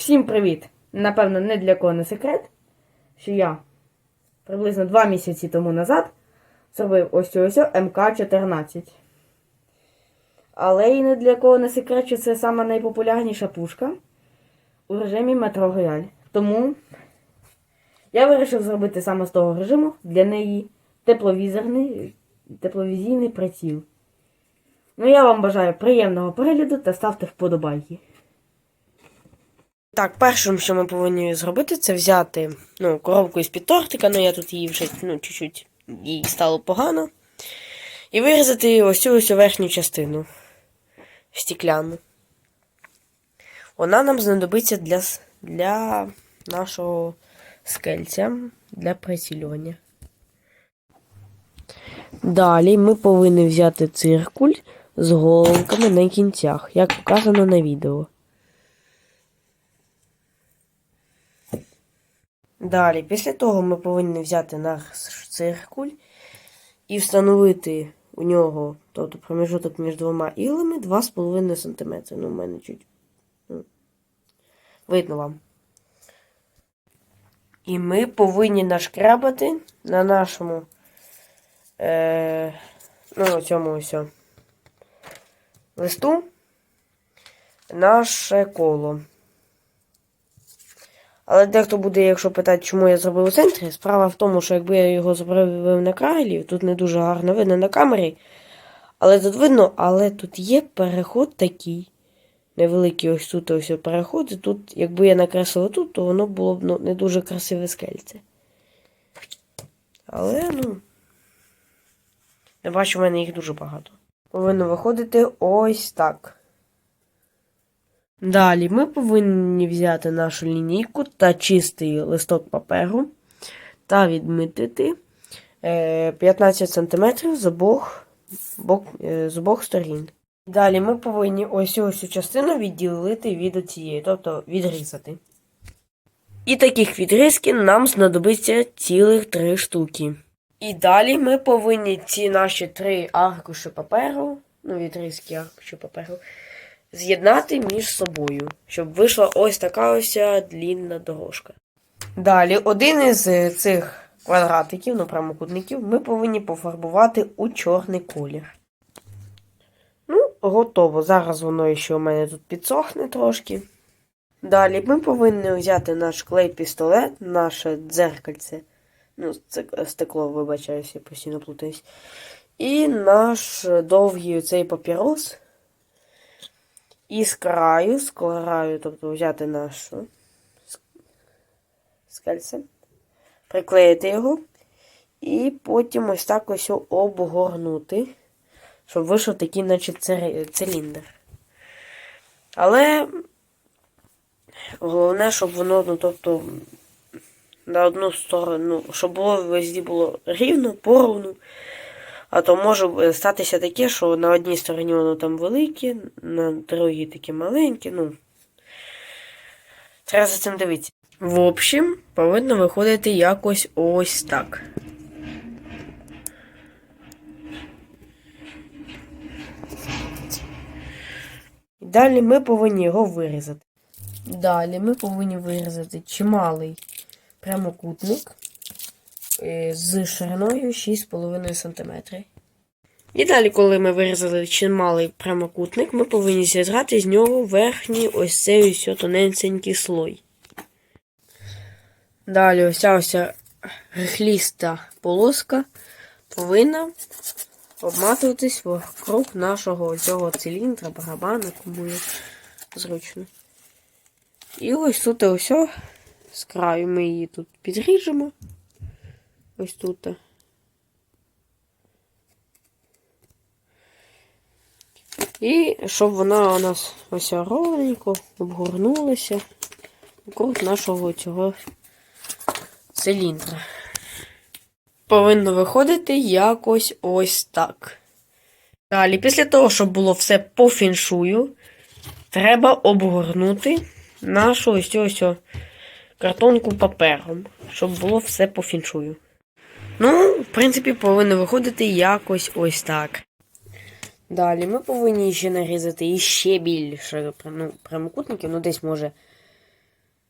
Всім привіт! Напевно, не для кого не секрет, що я приблизно два місяці тому назад зробив ось ось МК-14. Але і не для кого не секрет, що це сама найпопулярніша пушка у режимі Metro Royale. Тому я вирішив зробити саме з того режиму для неї тепловізорний, тепловізійний приціл. Ну, я вам бажаю приємного перегляду та ставте вподобайки. Так, першим, що ми повинні зробити, це взяти ну, коробку із-під тортика, ну я тут її вже ну, чуть-чуть їй стало погано. І вирізати ось цю ось верхню частину стікляну. Вона нам знадобиться для, для нашого скельця, для прицілювання. Далі ми повинні взяти циркуль з головками на кінцях, як показано на відео. Далі, після того ми повинні взяти наш циркуль і встановити у нього, тобто проміжуток між двома іглами 2,5 см. Ну, в мене чуть ну, видно вам. І ми повинні нашкрабати на нашому е, ну, цьому ось листу наше коло. Але дехто буде, якщо питати, чому я зробив у центрі, справа в тому, що якби я його зробив на крайлі, тут не дуже гарно видно на камері. Але тут видно, але тут є переход такий. Невеликий ось тут ось переход. І тут, якби я накреслив тут, то воно було б ну, не дуже красиве скельце. Але, ну. Я бачу, в мене їх дуже багато. Повинно виходити ось так. Далі ми повинні взяти нашу лінійку та чистий листок паперу та відмітити е, 15 см з обох, бок, е, з обох сторін. Далі ми повинні ось цю частину відділити від цієї, тобто відрізати. І таких відрізків нам знадобиться цілих три штуки. І далі ми повинні ці наші три аркуші паперу, ну, відрізки аркуші паперу, з'єднати між собою, щоб вийшла ось така ось длінна дорожка. Далі, один із цих квадратиків, ну прямокутників, ми повинні пофарбувати у чорний колір. Ну, готово. Зараз воно ще у мене тут підсохне трошки. Далі ми повинні взяти наш клей-пістолет, наше дзеркальце. Ну, стекло, вибачаюся, постійно плутаюсь. І наш довгий цей папірос. І краю, тобто взяти нашу скальце, приклеїти його. І потім ось так ось обгорнути, щоб вийшов такий, наче циліндр. Але головне, щоб воно, ну, тобто, на одну сторону, щоб було везде було рівно, поровну. А то може статися таке, що на одній стороні воно там велике, на другій таке маленьке. Ну, треба за цим дивитися. В общем, повинно виходити якось ось так. Далі ми повинні його вирізати. Далі ми повинні вирізати чималий прямокутник е, з шириною 6,5 см. І далі, коли ми вирізали чималий прямокутник, ми повинні зіграти з нього верхній ось цей ось тоненький слой. Далі ось ця ось рихліста полоска повинна обматуватись вокруг нашого цього циліндра, барабана, кому як зручно. І ось тут ось з краю ми її тут підріжемо. Ось тут. І щоб вона у нас ось ровненько обгорнулася вокруг нашого цього циліндра. Повинно виходити якось ось так. Далі, після того, щоб було все по фіншую, треба обгорнути нашу ось цю картонку папером, щоб було все по фіншую. Ну, в принципі, повинно виходити якось ось так. Далі ми повинні ще нарізати іще більше ну, прямокутників, ну десь може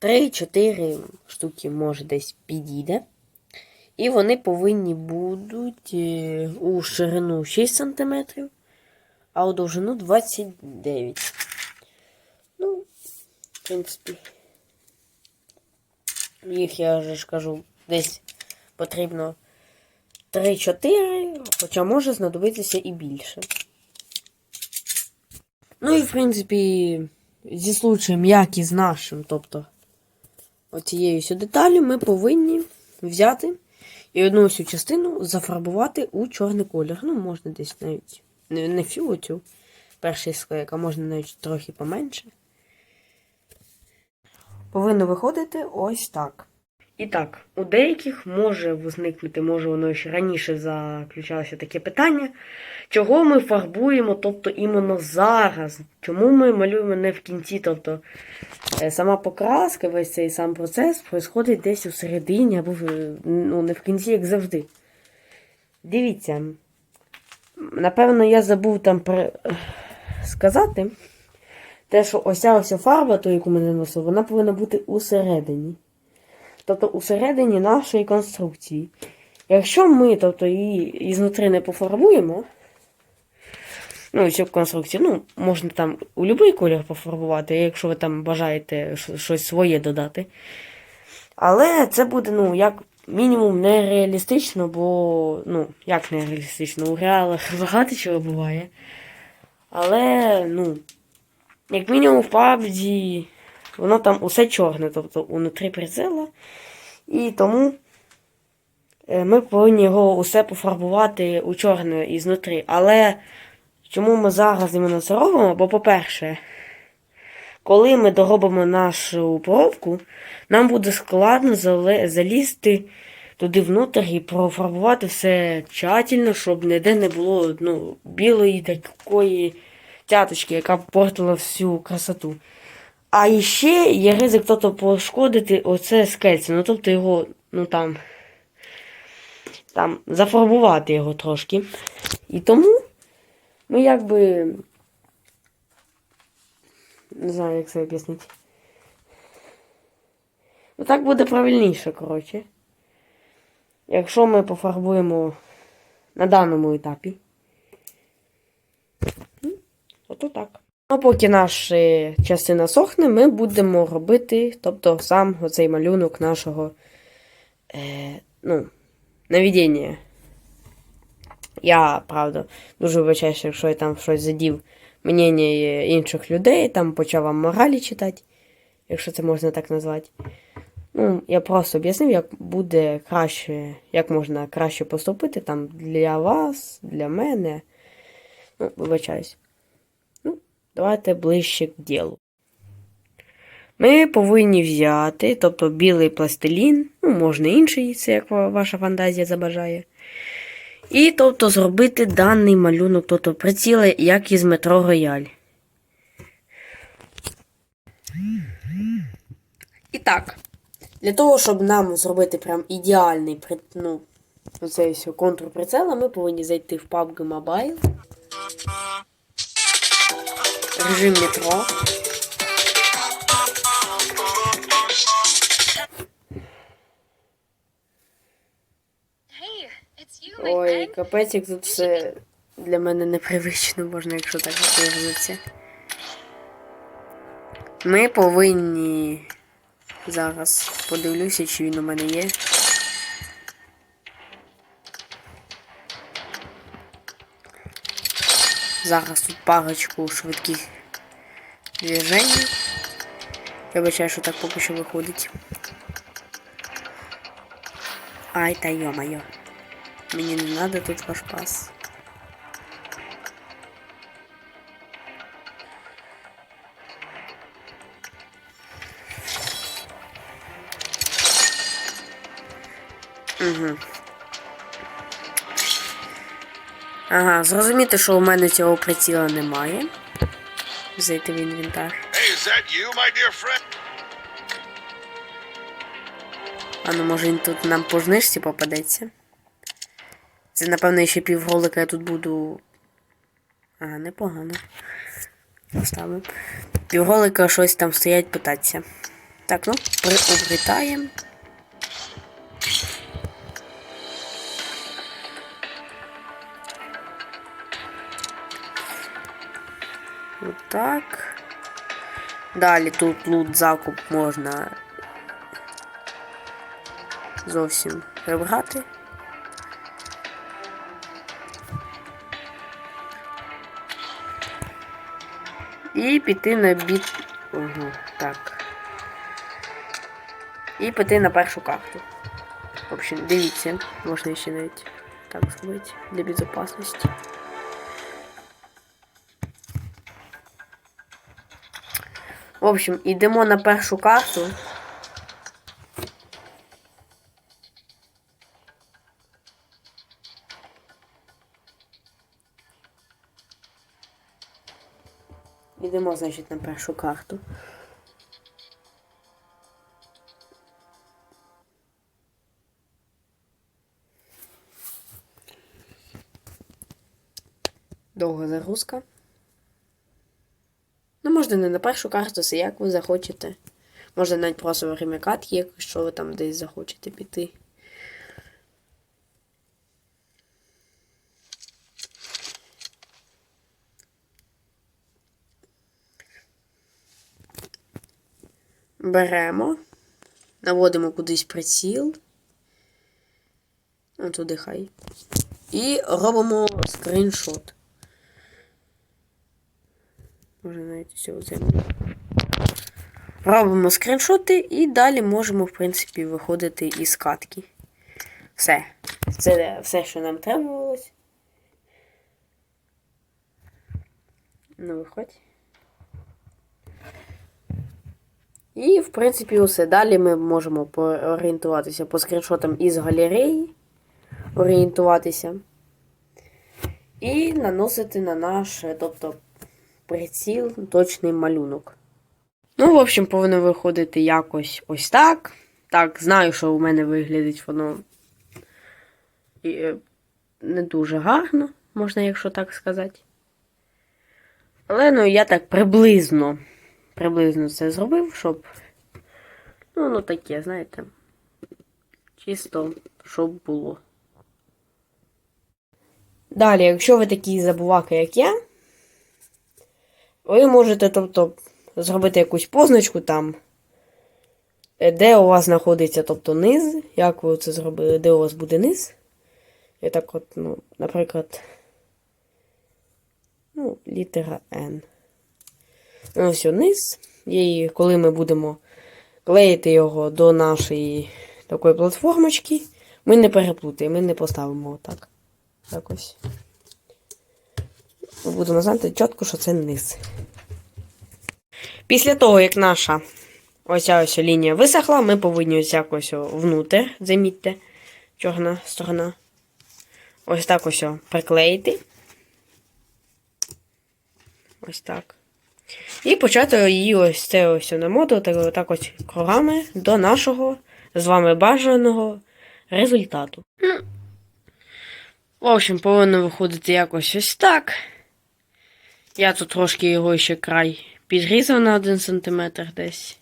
3-4 штуки, може, десь підійде. І вони повинні будуть е, у ширину 6 см, а у довжину 29 Ну, в принципі, їх я вже ж кажу, десь потрібно 3-4, хоча може знадобитися і більше. Ну і в принципі, зі случаєм, як і з нашим, тобто оцією деталю, ми повинні взяти і одну всю частину зафарбувати у чорний колір. Ну, можна десь навіть не, не всю оцю перший склейк, а можна навіть трохи поменше. Повинно виходити ось так. І так, у деяких може возникнути, може воно ще раніше заключалося таке питання, чого ми фарбуємо, тобто іменно зараз. Чому ми малюємо не в кінці? Тобто е, сама покраска, весь цей сам процес происходить десь у середині або ну, не в кінці, як завжди. Дивіться, напевно, я забув там при... сказати, те, що ося ось фарба, ту, яку ми наносили, вона повинна бути усередині. Тобто усередині нашої конструкції. Якщо ми тобто, її ізнутри не пофарбуємо, ну, цю конструкцію, ну, можна там у будь-який колір пофарбувати, якщо ви там бажаєте щось своє додати. Але це буде, ну, як мінімум, нереалістично, бо, ну, як нереалістично, у реалах багато чого буває. Але, ну, як мінімум в PUBG воно там усе чорне, тобто унутрі прицела. І тому е, ми повинні його усе пофарбувати у чорне ізнутрі. Але чому ми зараз іменно це робимо? Бо, по-перше, коли ми доробимо нашу поробку, нам буде складно залізти туди внутрі і профарбувати все тщательно, щоб ніде не було ну, білої такої цяточки, яка б портила всю красоту. А ще є ризик тобто, пошкодити оце скельце. Ну, тобто його, ну там, там, зафарбувати його трошки. І тому ми якби. Не знаю, як це об'яснити. Ну так буде правильніше, коротше. Якщо ми пофарбуємо на даному етапі. Ото так. Ну, поки наша частина сохне, ми будемо робити, тобто сам оцей малюнок нашого е, ну, наведення. Я, правда, дуже вибачаюся, якщо я там щось задів мнення інших людей, там почав вам моралі читати, якщо це можна так назвати. Ну, я просто об'яснив, як буде краще, як можна краще поступити там для вас, для мене. Ну, вибачаюсь. Давайте ближче к ділу. Ми повинні взяти, тобто білий пластилін, ну, можна інший, це як ваша фантазія забажає. І тобто зробити даний малюнок, тобто приціли, як із метро Рояль. І так, для того, щоб нам зробити прям ідеальний ну, оцей контур прицела, ми повинні зайти в PUBG Mobile. Режим метро. Ой, капець, як тут все для мене непривично, можна, якщо так виразитися. Ми повинні. Зараз подивлюся, чи він у мене є. Зараз тут парочку швидких движень. Я бачаю, що так поки що виходить. Ай, та йо-моє. Не надо тут ваш пас. Угу. Ага, зрозуміти, що у мене цього приціла немає. Зайти в інвентар. А ну може він тут нам по знижці попадеться. Це, напевно, ще півролика я тут буду. Ага, непогано. Поставив. Півролика щось там стоять питатися. Так, ну, приобретаємо. Отак. Далі тут лут закуп можна зовсім прибрати. І піти на біт. Угу, так. І піти на першу карту. В общем, дивіться, можна ще навіть так зробити для безопасності. В общем, йдемо на першу карту. Йдемо, значить, на першу карту. Довга загрузка. Можна не на першу карту, це як ви захочете. Можна навіть просто время катки, якщо ви там десь захочете піти. Беремо, наводимо кудись приціл. От туди хай. І робимо скріншот. Може навіть землю. Робимо скріншоти і далі можемо, в принципі, виходити із катки. Все. Це все, що нам требувалось. Ну, виходь. І, в принципі, усе. Далі ми можемо орієнтуватися по скріншотам із галереї. Орієнтуватися. І наносити на наш, тобто, приціл точний малюнок. Ну, в общем, повинно виходити якось ось так. Так, знаю, що у мене виглядить воно е, не дуже гарно, можна, якщо так сказати. Але ну, я так приблизно приблизно це зробив, щоб. Ну, ну таке, знаєте. Чисто, щоб було. Далі, якщо ви такі забуваки, як я, ви можете, тобто, зробити якусь позначку там, е, де у вас знаходиться, тобто, низ. Як ви це зробили, де у вас буде низ. І так от, ну, наприклад, ну, літера N. Ну, ось низ. І коли ми будемо клеїти його до нашої такої платформочки, ми не переплутаємо, ми не поставимо отак. Так ось. Ми будемо знати чітко, що це низ. Після того, як наша ось ця ось лінія висохла, ми повинні ось якось внутрь, замітьте, чорна сторона. Ось так ось приклеїти. Ось так. І почати її ось це ось намотувати отак ось кругами до нашого з вами бажаного результату. В общем, повинно виходити якось ось так. Я тут трошки його ще край підрізав на 1 см десь.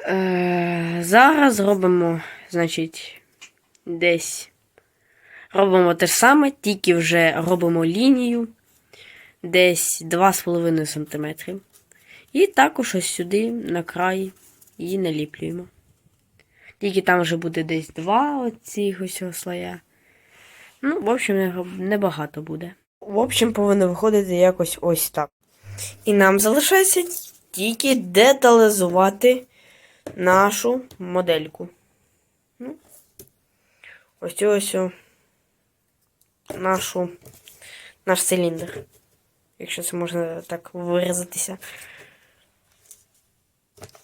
Е, зараз робимо, значить, десь робимо те ж саме, тільки вже робимо лінію десь 2,5 см. І також ось сюди на край її наліплюємо. Тільки там вже буде десь два оцих ось слоя. Ну, в общем, небагато буде. В общем, повинно виходити якось ось так. І нам залишається тільки деталізувати нашу модельку. Ну, ось ось нашу, наш циліндр. Якщо це можна так виразитися.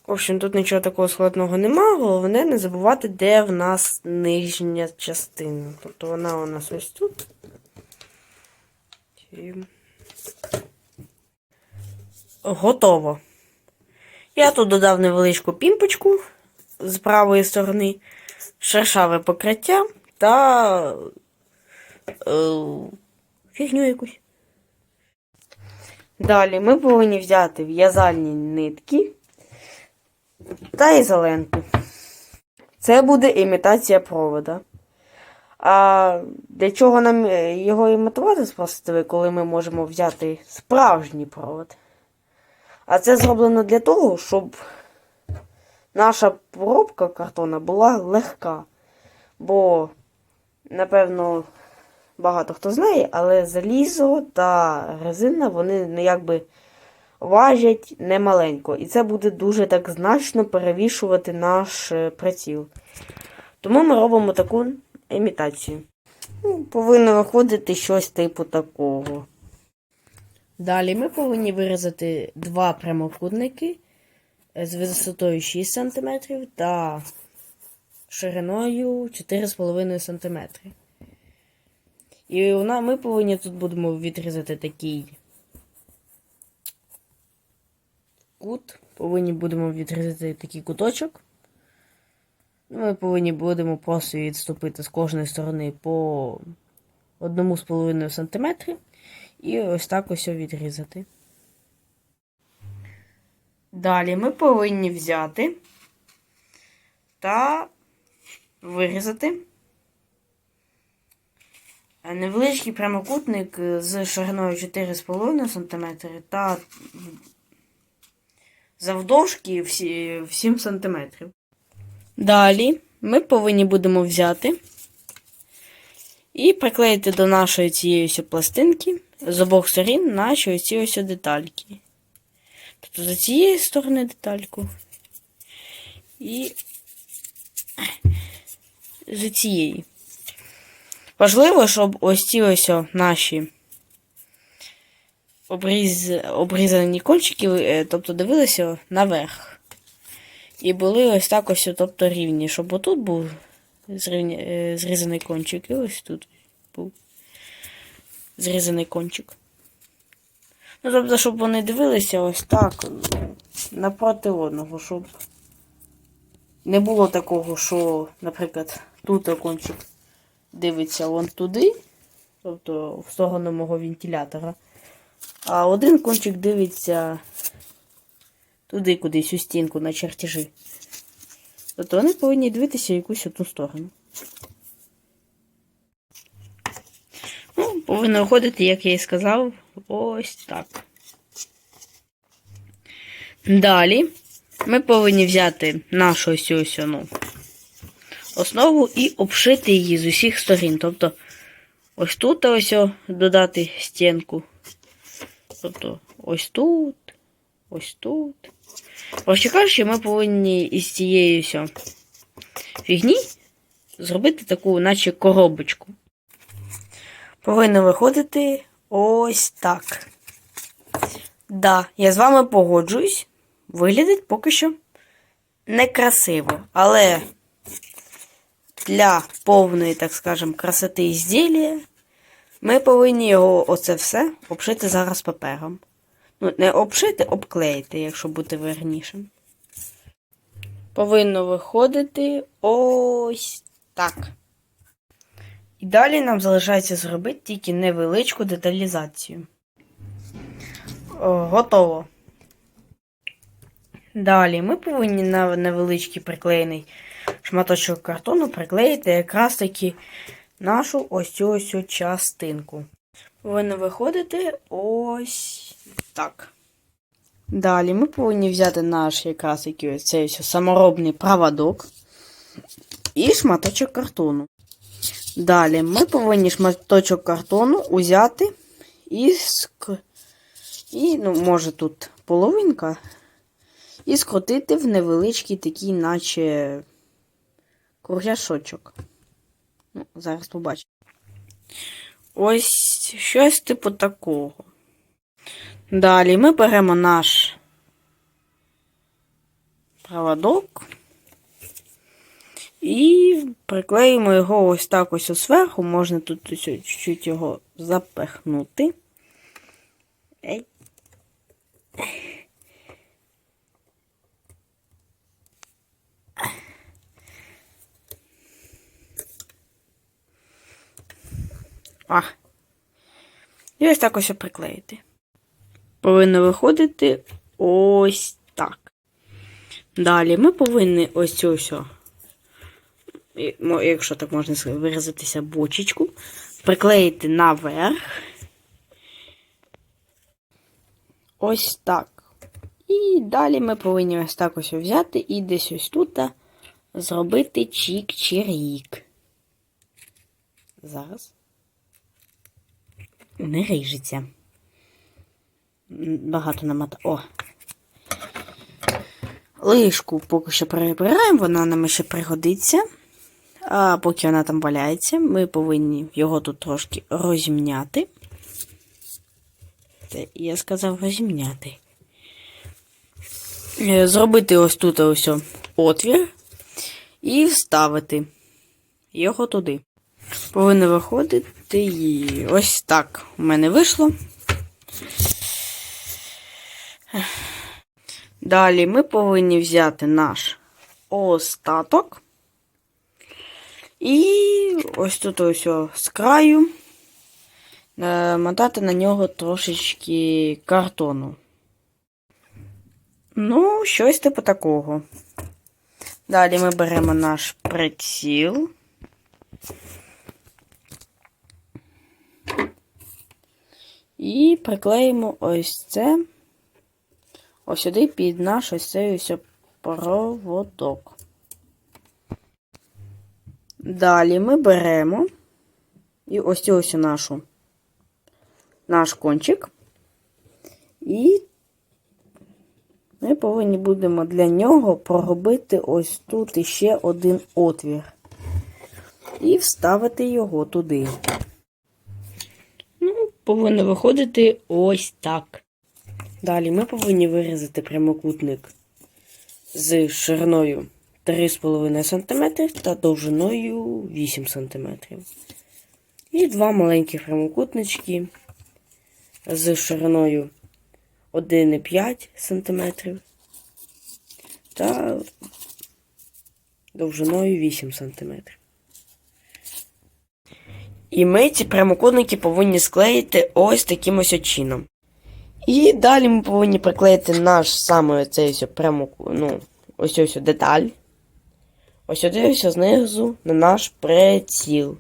В общем, тут нічого такого складного нема, головне не забувати, де в нас нижня частина. Тобто вона у нас ось тут. Готово. Я тут додав невеличку пімпочку з правої сторони, шершаве покриття та е, фігню якусь. Далі ми повинні взяти в'язальні нитки та ізоленту. Це буде імітація провода. А для чого нам е, його імітувати, спросите ви, коли ми можемо взяти справжній провод? А це зроблено для того, щоб наша пробка картона була легка. Бо, напевно, багато хто знає, але залізо та резина, вони ну, якби важать немаленько. І це буде дуже так значно перевішувати наш е, приціл. Тому ми робимо таку імітацію. Ну, повинно виходити щось типу такого. Далі ми повинні вирізати два прямокутники е, з висотою 6 см та шириною 4,5 см. І вона, ми повинні тут будемо відрізати такий кут. Повинні будемо відрізати такий куточок. Ми повинні будемо просто відступити з кожної сторони по 1,5 см. І ось так ось відрізати. Далі ми повинні взяти та вирізати невеличкий прямокутник з шириною 4,5 см та завдовжки в 7 см. Далі ми повинні будемо взяти і приклеїти до нашої цієї ось пластинки з обох сторін наші ось ці ось детальки. Тобто за цієї сторони детальку і з цієї. Важливо, щоб ось ці ось наші обріз... обрізані кончики, е, тобто дивилися наверх. І були ось так ось, тобто рівні, щоб отут був е, зрізаний кончик, і ось тут був зрізаний кончик. Ну, тобто, щоб вони дивилися ось так напроти одного, щоб не було такого, що, наприклад, тут кончик дивиться вон туди, тобто в сторону мого вентилятора. А один кончик дивиться туди кудись у стінку на чертежі. Тобто вони повинні дивитися якусь одну сторону. Ну, повинно виходити, як я і сказав, ось так. Далі ми повинні взяти нашу ось ось ну, основу і обшити її з усіх сторін. Тобто ось тут ось додати стінку. Тобто ось тут, ось тут. Коротше кажучи, ми повинні із цієї о фігні зробити таку, наче коробочку. Повинно виходити ось так. Да, я з вами погоджуюсь. Виглядить поки що некрасиво, але для повної, так скажемо, красоти ізділля ми повинні його оце все обшити зараз папером. Ну, не обшити, обклеїти, якщо бути вернішим. Повинно виходити ось так. І далі нам залишається зробити тільки невеличку деталізацію. О, готово. Далі ми повинні на невеличкий приклеєний шматочок картону приклеїти якраз таки нашу ось цю ось частинку. Повинно виходити ось так. Далі ми повинні взяти наш якраз ось цей саморобний проводок і шматочок картону. Далі ми повинні шматочок картону узяти і ск... і, ну, може тут половинка, і скрутити в невеличкий такий, наче кругляшочок. Ну, зараз побачимо. Ось щось типу такого. Далі ми беремо наш проводок і приклеїмо його ось так ось зверху. Можна тут чуть-чуть його запихнути. А. І ось так ось приклеїти. Повинно виходити ось так. Далі ми повинні ось цю ось, якщо так можна виразитися, бочечку, приклеїти наверх. Ось так. І далі ми повинні ось так ось взяти і десь ось тут зробити чік-чирік. Зараз. Не ріжеться. Багато намата. О. Лишку поки що прибираємо, вона нам ще пригодиться. А поки вона там валяється, ми повинні його тут трошки розімняти. Це я сказав розімняти. Е, Зробити ось тут ось отвір і вставити його туди. Повинно виходити і ось так у мене вийшло. Далі ми повинні взяти наш остаток. І ось тут ось з краю намотати на нього трошечки картону. Ну, щось типу такого. Далі ми беремо наш приціл. І приклеїмо ось це ось сюди під наш ось цей ось проводок. Далі ми беремо і ось ось нашу наш кончик. І ми повинні будемо для нього проробити ось тут іще один отвір. І вставити його туди. Ну, повинно виходити ось так. Далі ми повинні вирізати прямокутник з шириною 3,5 см та довжиною 8 см. І два маленьких прямокутнички з шириною 1,5 см та довжиною 8 см. І ми ці прямокутники повинні склеїти ось таким ось чином. І далі ми повинні приклеїти наш саме цей ось прямо, ну, ось ось деталь. Ось сюди знизу на наш приціл.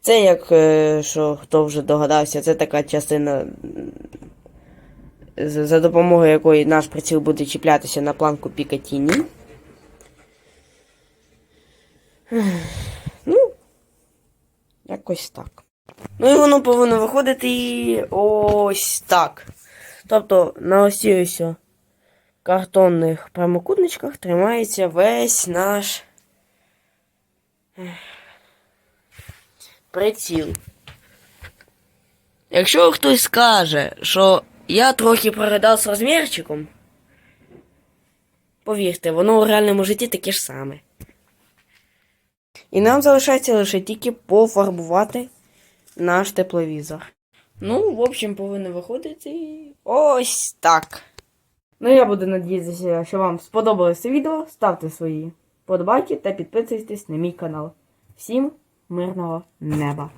Це як, е, що хто вже догадався, це така частина, за допомогою якої наш приціл буде чіплятися на планку Пікатіні. Ну, якось так. Ну і воно повинно виходити ось так. Тобто на ось ось картонних прямокутничках тримається весь наш приціл. Якщо хтось скаже, що я трохи прогадав з розмірчиком, повірте, воно у реальному житті таке ж саме. І нам залишається лише тільки пофарбувати наш тепловізор. Ну, в общем, повинно виходити ось так. Ну, я буду надіятися, що вам сподобалось це відео. Ставте свої подобайки та підписуйтесь на мій канал. Всім мирного неба!